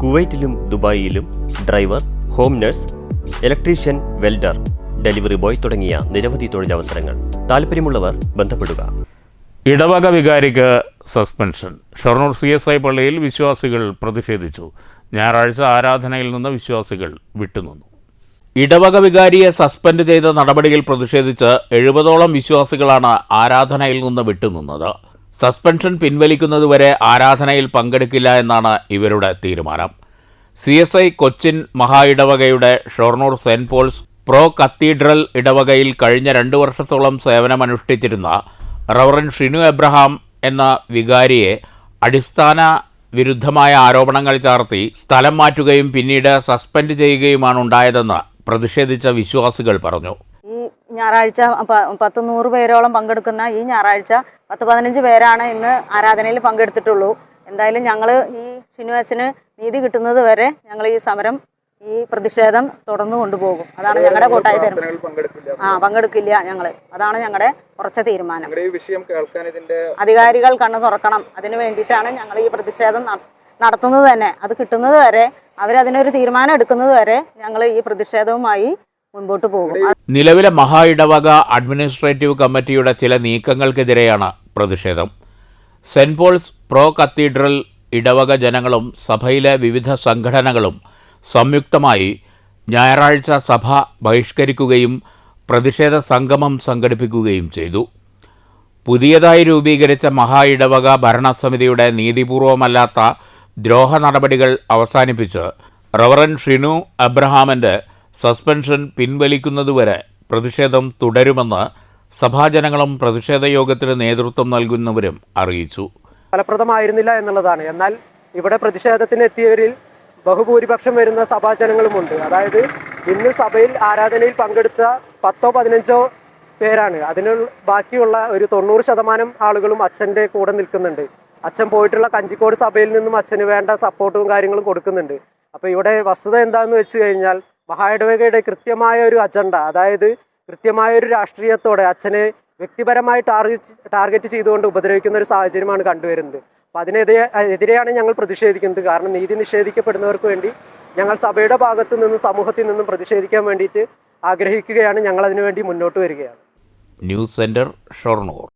കുവൈറ്റിലും ദുബായിയിലും driver home nurse electrician welder delivery boy തുടങ്ങിയ നിരവധി തൊഴിലവസരങ്ങൾ. താല്പര്യമുള്ളവർ ബന്ധപ്പെടുക. ഇടവക വികാരിക്ക് suspension. Shoranur C S I പള്ളിയിൽ വിശ്വാസികൾ പ്രതിഷേധിച്ചു. ഞായറാഴ്ച ആരാധനയിൽ നിന്ന് വിശ്വാസികൾ വിട്ടുനിന്നു. ഇടവക വികാരിയെ സസ്പെൻഡ് ചെയ്ത നടപടിയിൽ പ്രതിഷേധിച്ച് എഴുപതോളം വിശ്വാസികളാണ് ആരാധനയിൽ നിന്ന് വിട്ടുനിന്നത്. സസ്പെൻഷൻ പിൻവലിക്കുന്നതുവരെ ആരാധനയിൽ പങ്കെടുക്കില്ല എന്നാണ് ഇവരുടെ തീരുമാനം. സി എസ് ഐ കൊച്ചിൻ മഹാ ഇടവകയുടെ Shoranur saint Paul's pro cathedral ഇടവകയിൽ കഴിഞ്ഞ രണ്ടു വർഷത്തോളം സേവനമനുഷ്ഠിച്ചിരുന്ന റവറൻ ഷിനു എബ്രഹാം എന്ന വികാരിയെ അടിസ്ഥാന വിരുദ്ധമായ ആരോപണങ്ങൾ ചാർത്തി സ്ഥലം മാറ്റുകയും പിന്നീട് സസ്പെൻഡ് ചെയ്യുകയുമാണ് ഉണ്ടായതെന്ന് പ്രതിഷേധിച്ച വിശ്വാസികൾ പറഞ്ഞു. ഞായറാഴ്ച പത്ത് നൂറ് പേരോളം പങ്കെടുക്കുന്ന ഈ ഞായറാഴ്ച പത്ത് പതിനഞ്ച് പേരാണ് ഇന്ന് ആരാധനയിൽ പങ്കെടുത്തിട്ടുള്ളൂ. എന്തായാലും ഞങ്ങൾ ഈ ഷിനു അച്ഛന് നീതി കിട്ടുന്നത് വരെ ഞങ്ങൾ ഈ സമരം ഈ പ്രതിഷേധം തുടർന്നു കൊണ്ടുപോകും. അതാണ് ഞങ്ങളുടെ കൂട്ടായ തീരുമാനം. ആ പങ്കെടുക്കില്ല ഞങ്ങൾ അതാണ് ഞങ്ങളുടെ ഉറച്ച തീരുമാനം. അധികാരികൾ കണ്ണു തുറക്കണം. അതിന് വേണ്ടിയിട്ടാണ് ഞങ്ങൾ ഈ പ്രതിഷേധം നട- നടത്തുന്നത് തന്നെ. അത് കിട്ടുന്നത് വരെ അവരതിനൊരു തീരുമാനം എടുക്കുന്നത് വരെ ഞങ്ങൾ ഈ പ്രതിഷേധവുമായി മുൻപോട്ട് പോകും. നിലവിലെ മഹാ ഇടവക അഡ്മിനിസ്ട്രേറ്റീവ് കമ്മിറ്റിയുടെ ചില നീക്കങ്ങൾക്കെതിരെയാണ് പ്രതിഷേധം. സെന്റ് പോൾസ് പ്രോ കത്തീഡ്രൽ ഇടവക ജനങ്ങളും സഭയിലെ വിവിധ സംഘടനകളും സംയുക്തമായി ഞായറാഴ്ച സഭ ബഹിഷ്കരിക്കുകയും പ്രതിഷേധ സംഗമം സംഘടിപ്പിക്കുകയും ചെയ്തു. പുതിയതായി രൂപീകരിച്ച മഹാ ഇടവക ഭരണസമിതിയുടെ നീതിപൂർവമല്ലാത്ത ദ്രോഹ നടപടികൾ അവസാനിപ്പിച്ച് റവറൻ ഷിനു അബ്രഹാമിന്റെ സസ്പെൻഷൻ പിൻവലിക്കുന്നതുവരെ പ്രതിഷേധം തുടരുമെന്ന് സഭാജനങ്ങളും പ്രതിഷേധ യോഗത്തിന് നേതൃത്വം നൽകുന്നവരും അറിയിച്ചു. ഫലപ്രദമായിരുന്നില്ല എന്നുള്ളതാണ്. എന്നാൽ ഇവിടെ പ്രതിഷേധത്തിന് എത്തിയവരിൽ ബഹുഭൂരിപക്ഷം വരുന്ന സഭാജനങ്ങളുമുണ്ട്. അതായത് ഇന്ന് സഭയിൽ ആരാധനയിൽ പങ്കെടുത്ത പത്തോ പതിനഞ്ചോ പേരാണ്. അതിന് ബാക്കിയുള്ള ഒരു തൊണ്ണൂറ് ശതമാനം ആളുകളും അച്ഛന്റെ കൂടെ നിൽക്കുന്നുണ്ട്. അച്ഛൻ പോയിട്ടുള്ള കഞ്ചിക്കോട് സഭയിൽ നിന്നും അച്ഛന് വേണ്ട സപ്പോർട്ടും കാര്യങ്ങളും കൊടുക്കുന്നുണ്ട്. അപ്പോൾ ഇവിടെ വസ്തുത എന്താണെന്ന് വെച്ച് കഴിഞ്ഞാൽ മഹായിടവകയുടെ കൃത്യമായ ഒരു അജണ്ട അതായത് കൃത്യമായ ഒരു രാഷ്ട്രീയത്തോടെ അച്ഛനെ വ്യക്തിപരമായി ടാർഗറ്റ് ടാർഗറ്റ് ചെയ്തുകൊണ്ട് ഉപദ്രവിക്കുന്ന ഒരു സാഹചര്യമാണ് കണ്ടുവരുന്നത്. അപ്പം അതിനെതിരെ എതിരെയാണ് ഞങ്ങൾ പ്രതിഷേധിക്കുന്നത്. കാരണം നീതി നിഷേധിക്കപ്പെടുന്നവർക്ക് വേണ്ടി ഞങ്ങൾ സഭയുടെ ഭാഗത്തു നിന്നും സമൂഹത്തിൽ നിന്നും പ്രതിഷേധിക്കാൻ വേണ്ടിയിട്ട് ആഗ്രഹിക്കുകയാണ്. ഞങ്ങൾ അതിനുവേണ്ടി മുന്നോട്ട് വരികയാണ്. News centre Shoranur.